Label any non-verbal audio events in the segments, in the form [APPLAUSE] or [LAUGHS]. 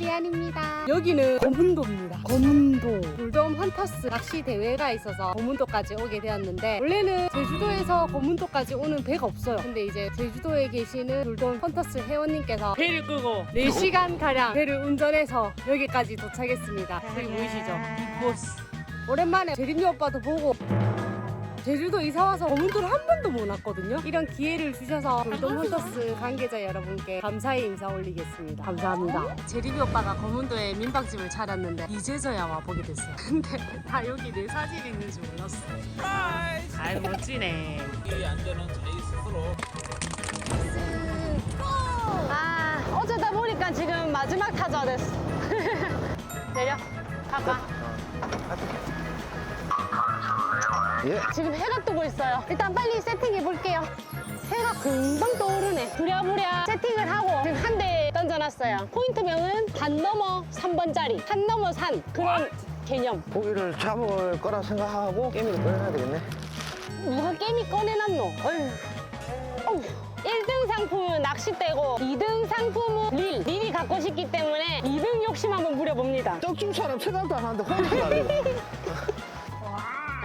마리안입니다. 여기는 거문도입니다. 거문도 돌돔 헌터스 낚시 대회가 있어서 거문도까지 오게 되었는데 원래는 제주도에서 거문도까지 오는 배가 없어요. 근데 이제 제주도에 계시는 돌돔 헌터스 회원님께서 배를 끄고 4시간 가량 배를 운전해서 여기까지 도착했습니다. 저기 보이시죠? 이 보스. 오랜만에 재림이 오빠도 보고 제주도 이사 와서 거문도를 한 번도 못 왔거든요. 이런 기회를 주셔서 돌돔 헌터스 관계자 여러분께 감사의 인사 올리겠습니다. 감사합니다. 제림이 오빠가 거문도에 민박집을 차렸는데 이제서야 와 보게 됐어요. 근데 다 여기 내 사진이 있는 줄 몰랐어. 아이 멋지네. 이 안전은 자기 스스로 아 어쩌다 보니까 지금 마지막 타자 됐어. [LAUGHS] 내려. 가까. 예. 지금 해가 뜨고 있어요. 일단 빨리 세팅해 볼게요. 해가 금방 떠오르네. 부랴부랴 세팅을 하고 지금 한 대 던져놨어요. 포인트명은 반 넘어 3번짜리. 산 넘어 산. 그런 개념. 고기를 잡을 거라 생각하고 깨미를 꺼내야 되겠네. 누가 게임이 꺼내놨노? 어휴. 어휴. 1등 상품은 낚싯대고 2등 상품은 릴. 릴이 갖고 싶기 때문에 2등 욕심 한번 부려봅니다. 떡중 사람 생각도 안 하는데 혼자 날리고. [LAUGHS]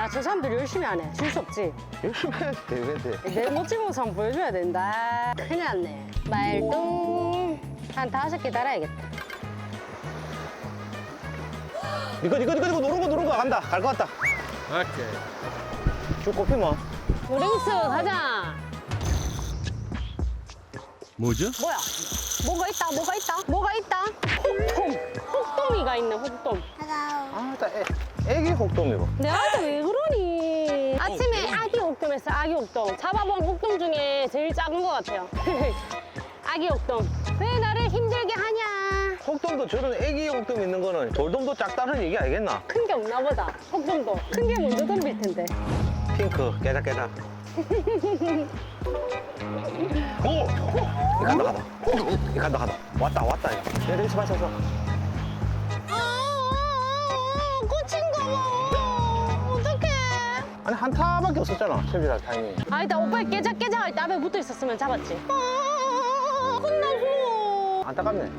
야, 저 사람들 열심히 하네. 줄수 없지. 열심히 해야지 되겠지. 내 멋진 모습 한번 보여줘야 된다. 큰일 났네. 말똥. 한 다섯 개 달아야겠다. 이거 이거 이거 이거 누른 거 누른 거 간다. 갈 것 같다. 오케이 쭉 꼽히면. 우링스 가자. 뭐죠? 뭐야? 뭐가 있다, 뭐가 있다, 뭐가 있다? 혹돔. 혹돔이가 있네, 혹돔. 아, 나 애, 애기 혹돔이고. 내한테 왜 그러니? 아침에 했어, 아기 옥돔. 잡아본 옥돔 중에 제일 작은 것 같아요. [LAUGHS] 아기 옥돔. 왜 나를 힘들게 하냐? 혹돔도 저런 애기 혹돔 있는 거는 돌돔도 작다는 얘기 알겠나? 큰 게 없나 보다. 옥돔도. 큰 게 먼저 덤빌 텐데. 핑크 깨작깨작. [LAUGHS] 오! 이 간다 간다. 이 간다 간다. 왔다 왔다. 내 렌치 맞춰서. 한 타밖에 없었잖아. 챔질할 타이밍. 아니다, 오빠 깨작깨작 할때 앞에 붙어 있었으면 잡았지. 아, 끝나고. 안타깝네.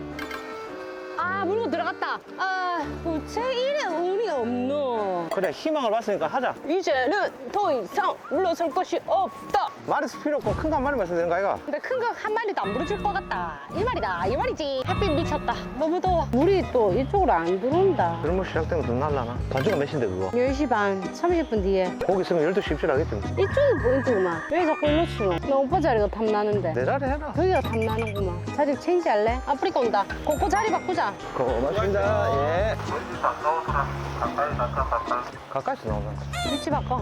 아, 물고 들어갔다. 아, 도대체 이래 의미가 없노. 그래 희망을 봤으니까 하자. 이제는 더 이상 물러설 것이 없다. 말했을 필요 없고 큰 거 한 마리만 있어야 되는 거 아이가? 근데 큰 거 한 마리도 안 물어줄 것 같다. 이 말이다, 이 말이지. 햇빛 미쳤다. 너무 더워. 물이 또 이쪽으로 안 들어온다. 그러면 시작된 거 눈날라나? 반주가 몇 시인데 그거? 10시 반, 30분 뒤에. 거기 있으면 12시 입질하겠지 뭐. 이쪽이 포인트구만. 왜 자꾸 일로 치노? 나 오빠 자리가 탐나는데. 내 자리 해라. 여기가 탐나는구만. 자리 체인지 할래? 아프리카 온다. 고고 자리 바꾸자. 고맙습니다. 예. 가까이서 나오나? 위치 바꿔.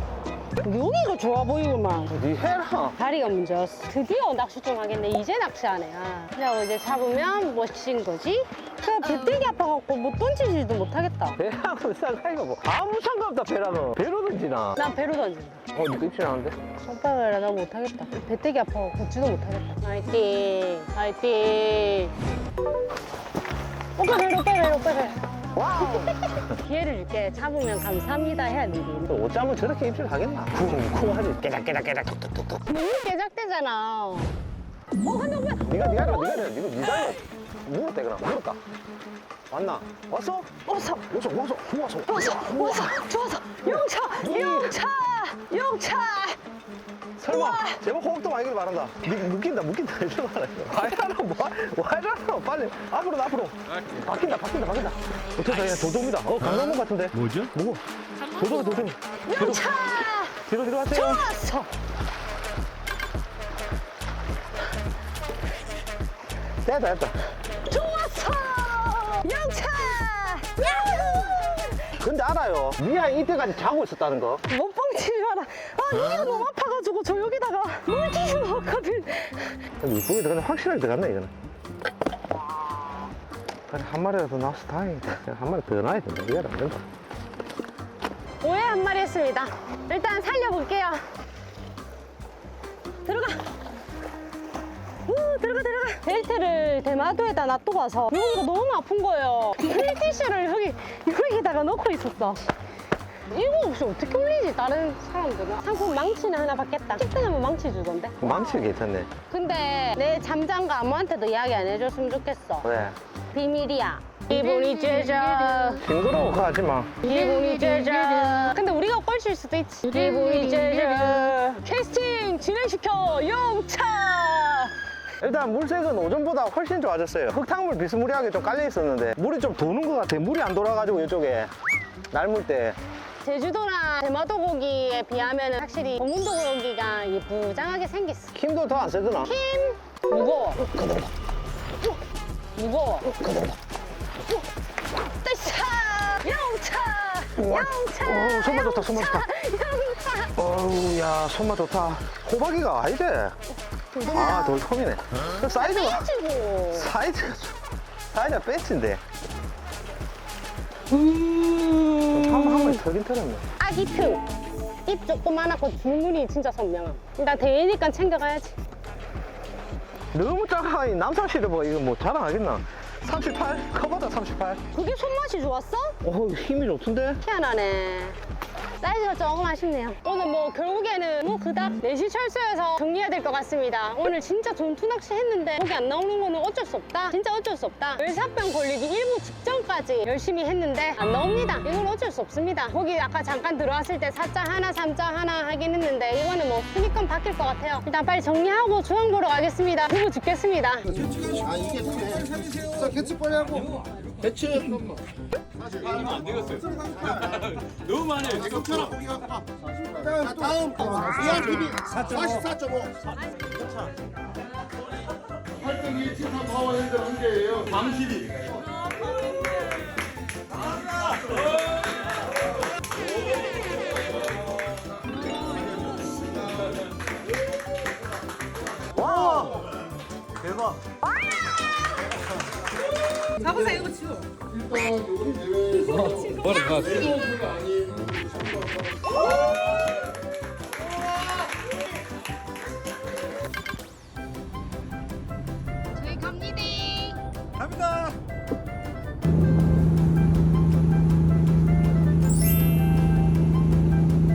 여기가 좋아 보이구만. 니 해라. 다리가 문제였어. 드디어 낚시 좀 하겠네. 이제 낚시하네. 아. 그래고 이제 잡으면 멋진 거지? 그 배때기 아파갖고 못 던지지도 못하겠다. 배하고 상관이가 뭐 아무 상관없다 배라는 배로 던지나 난 배로 던진다. 어 니도 입질하는데? 오빠가 나 못하겠다. 배때기 아파갖고 걷지도 못하겠다. 화이팅. 화이팅. 오빠 배로, 오빠 배로, 오빠 배로. 와우 기회를 줄게. 잡으면 감사합니다 해야. 또 옷자면 저렇게 입질하겠나? 쿵쿵 하지 깨작깨작깨작 톡톡톡톡 너무 깨작대잖아. 어, 한명 왜? 니가 니가 해라 니가 해라 니가 니가 해라 물었대 그럼 물었다 왔나? 왔어? 어서, 왔어 왔어 왔어 어서, 어서, 좋아서. 용차, 용차, 용차. 설마 제발 호흡도 아니길 바란다. 니 묶인다 묶인다. 이러지 마라 와이라노 뭐 와이라노 빨리. 앞으로 앞으로. 바뀐다 바뀐다 바뀐다. 어쩌다 야 도돔이다. 어 강남문 같은데. 뭐죠? 뭐고? 도돔 도돔 용차. 뒤로 뒤로 하세요. 좋았어. 됐다 됐다. 좋았어. 야호. 근데 알아요. 미아 이때까지 자고 있었다는 거. 못 뻥치지 마라. 아, 이가 너무 아파가지고 저 여기다가 물티슈 넣었거든. 이쁘게 들어가네 확실하게 들어갔네 이거는 그래 한 마리라도 나와서 다행이다 한 마리 더 나야 된다 이게 안 된다 오해 한 마리 했습니다. 일단 살려볼게요. 들어가. 오, 들어가, 들어가. 벨트를 대마도에다 놔두고 와서 여기가 너무 아픈 거예요. 물티슈를 여기, 여기다가 넣고 있었어. 이거 없이 어떻게 올리지, 다른 사람들은? 상품 망치는 하나 받겠다. 식당하면 망치 주던데. 망치 괜찮네. 근데 내 잠장가 아무한테도 이야기 안 해줬으면 좋겠어. 왜? 비밀이야. 기분이 째져 징그러워 그거 하지 마. 기분이 째져 근데 우리가 꼴칠 수도 있지. 기분이 째져 캐스팅 진행시켜 용차! 일단 물색은 오전보다 훨씬 좋아졌어요. 흙탕물 비스무리하게 좀 깔려 있었는데 물이 좀 도는 것 같아. 물이 안 돌아가지고 이쪽에. 날물 때 제주도나 대마도 고기에 비하면 확실히 고문도 고기가 예쁘장하게 생겼어. 힘도 더 안 세드나? 힘 무거워. 무거워. 뜨샤! 영차! 영차! 오, 손맛 좋다, 손맛 좋다. 영차! 어우 야 손맛 좋다. 호박이가 아니지? 아 돌돔이네. 그 사이즈가 해지고. 사이즈가 좀- 사이즈가 배치인데. 음. 한 번에 털긴 털었네 아기 틈 입 조그만하고 줄무늬 진짜 선명함 나 대회니까 챙겨가야지 너무 작아 이 남산시대 뭐 이거 뭐 자랑하겠나 38? 커버다 38 그게 손맛이 좋았어? 어 힘이 좋던데? 희한하네. 사이즈가 조금 아쉽네요. 오늘 뭐 결국에는 뭐 그닥 내시 철수해서 정리해야 될 것 같습니다. 오늘 진짜 전투 낚시 했는데 거기 안 나오는 거는 어쩔 수 없다. 진짜 어쩔 수 없다. 열사병 걸리기 일부 직전까지 열심히 했는데 안 나옵니다. 이건 어쩔 수 없습니다. 거기 아까 잠깐 들어왔을 때 4자 하나, 3자 하나 하긴 했는데 이거는 뭐 순위권 바뀔 것 같아요. 일단 빨리 정리하고 중앙 보러 가겠습니다. 두부 죽겠습니다. 아 이게 네. 자 개츠 빨리 하고 개츠 너무 많아요. 지금 처럼. 자 다음 ERTV 44.5 활동이 지상 파워핸드 한 개예요. 방실이. 와 대박 머리 가. 저희 갑니다. 갑니다